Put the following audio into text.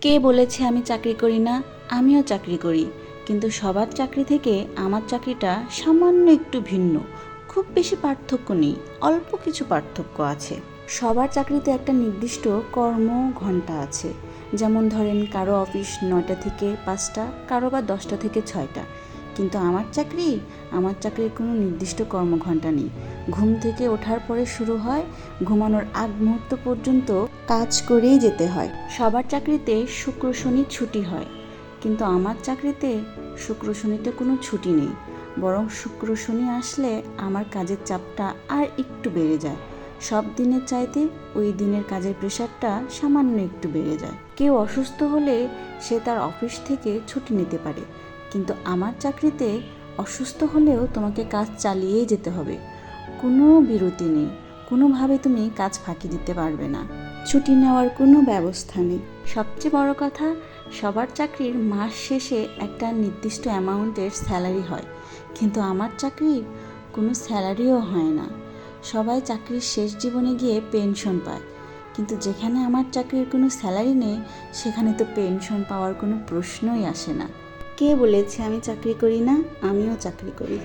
কে বলেছে আমি চাকরি করি না, আমিও চাকরি করি। কিন্তু সবার চাকরি থেকে আমার চাকরিটা সামান্য একটু ভিন্ন। খুব বেশি পার্থক্য নেই, অল্প কিছু পার্থক্য আছে। সবার চাকরিতে একটা নির্দিষ্ট কর্ম ঘণ্টা আছে। যেমন ধরেন, কারও অফিস নয়টা থেকে পাঁচটা, কারও বা দশটা থেকে ছয়টা। কিন্তু আমার চাকরি? আমার চাকরির কোনো নির্দিষ্ট কর্মঘণ্টা নেই। ঘুম থেকে ওঠার পরে শুরু হয়, ঘুমানোর আগ মুহূর্ত পর্যন্ত কাজ করেই যেতে হয়। সবার চাকরিতে শুক্র, শনি ছুটি হয়, কিন্তু আমার চাকরিতে শুক্র, শনিতে কোনো ছুটি নেই। বরং শুক্র, শনি আসলে আমার কাজের চাপটা আর একটু বেড়ে যায়। সব দিনের চাইতে ওই দিনের কাজের প্রেশারটা সামান্য একটু বেড়ে যায়। কেউ অসুস্থ হলে সে তার অফিস থেকে ছুটি নিতে পারে। কিন্তু আমার চাকরিতে অসুস্থ হলেও তোমাকে কাজ চালিয়েই যেতে হবে। কোনো বিরতি নেই। কোনোভাবে তুমি কাজ ফাঁকি দিতে পারবে না। ছুটি নেওয়ার কোনো ব্যবস্থা নেই। সবচেয়ে বড় কথা, সবার চাকরির মাস শেষে একটা নির্দিষ্ট অ্যামাউন্টের স্যালারি হয়। কিন্তু আমার চাকরির কোনো স্যালারিও হয় না। সবাই চাকরির শেষ জীবনে গিয়ে পেনশন পায়। কিন্তু যেখানে আমার চাকরির কোনো স্যালারি নেই, সেখানে তো পেনশন পাওয়ার কোনো প্রশ্নই আসে না। কে বলেছে আমি চাকরি করি না? আমিও চাকরি করি।